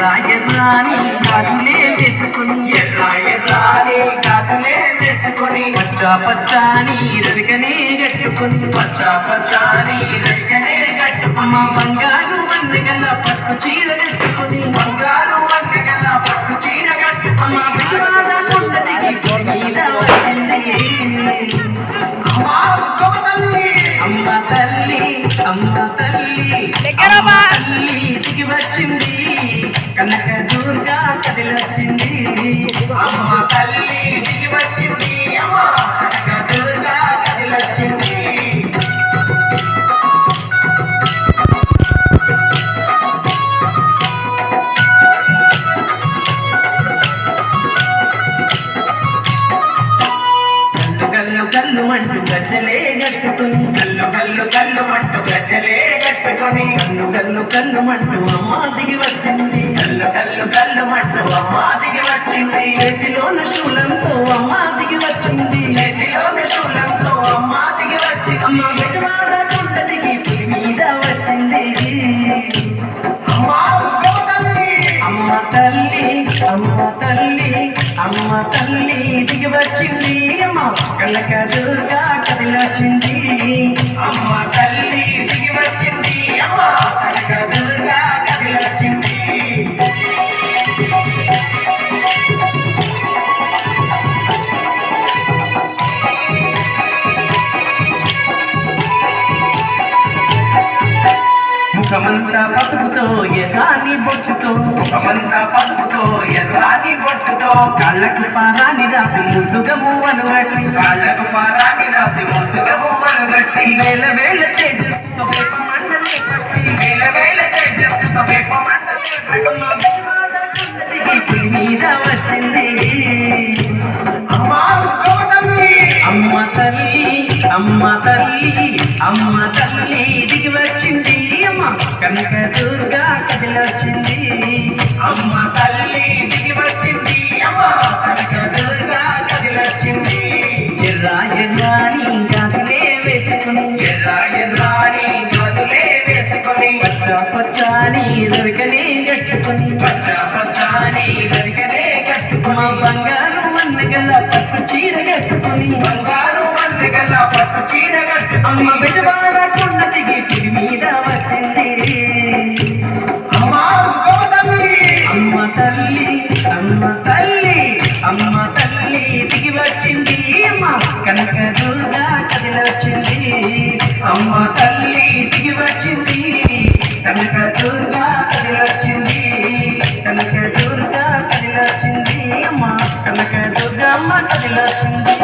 ఎర్రాని గాజులే వేసుకుని ఎర్ర ఎర్రాని గాజులే పచ్చ పచ్చాని రవికనే గట్టుకుని పచ్చ పచ్చాని కట్టుకుని మా బంగారు వన్నెగల పట్టు చీర కట్టుకుని బంగారు పట్టు చీర కట్టుకుని మా మీద తల్లి అమ్మ తల్లి అమ్మ తల్లి కల్లు అంటూ గజ్జలే కట్టుకుని. కల్లు కల్లు కల్లు మంటూ గజ్జలే కట్టుకొని. కల్లు కల్లు కల్లు అంటూ అమ్మ దిగి వచ్చింది. కళ్ళు కళ్ళు కళ్ళు మట్టు అమ్మ దిగి వచ్చింది. చేతిలోన శూలంతో అమ్మ దిగి వచ్చింది. చేతిలోని శూలంతో అమ్మ దిగి అమ్మ వచ్చింది విజవాడ దిగి పులి మీద వచ్చింది. అమ్మ తల్లి. అమ్మ తల్లి అమ్మ తల్లి అమ్మ తల్లి దిగి వచ్చింది. అమ్మ కనక దుర్గా కదిలొచ్చింది. ముఖమంతా పసుపుతో ఎగాని బొట్టుతో. ముఖమంతా పసుపుతో ఎర్రాని బొట్టుతో. కళ్ళకు పారాని రాసి ముద్దుగా మువ్వను కట్టి కళ్ళకు పారాని రాసి ముద్దుగా బొమ్మలు కట్టి వేల వేల తేజస్సుతో వేప మండలే కట్టి. వేల వేల తేజస్సుతో వేప మంటలే కట్టి. మీద వచ్చింది. అమ్మ తల్లి. అమ్మ తల్లి అమ్మ తల్లి దిగి వచ్చింది. కనక దుర్గా కదిలొచ్చింది. అమ్మ తల్లి దిగి వచ్చింది. అమ్మ కనక దుర్గా కదిలొచ్చింది. ఎర్ర ఎర్రాని గాజులే వేసుకుని. ఎర్ర ఎర్రాని గదులే వేసుకొని. పచ్చ పచ్చాని రవికనే గట్టుకుని పచ్చ పచ్చాని దరికనే కట్టుకుని. మా బంగారు వన్నగల పట్టు చీర కట్టుకుని. బంగారు వందగల పట్టు చీర అమ్మ కట్టుకొని బిడ్డవాడ కొండ కనక దుర్గా కదిలొచ్చింది అమ్మ తల్లి దిగి వచ్చింది. కనక దుర్గా కదిలొచ్చింది కనక దుర్గా కదిలొచ్చింది అమ్మ కనక దుర్గా అమ్మ కదిలొచ్చింది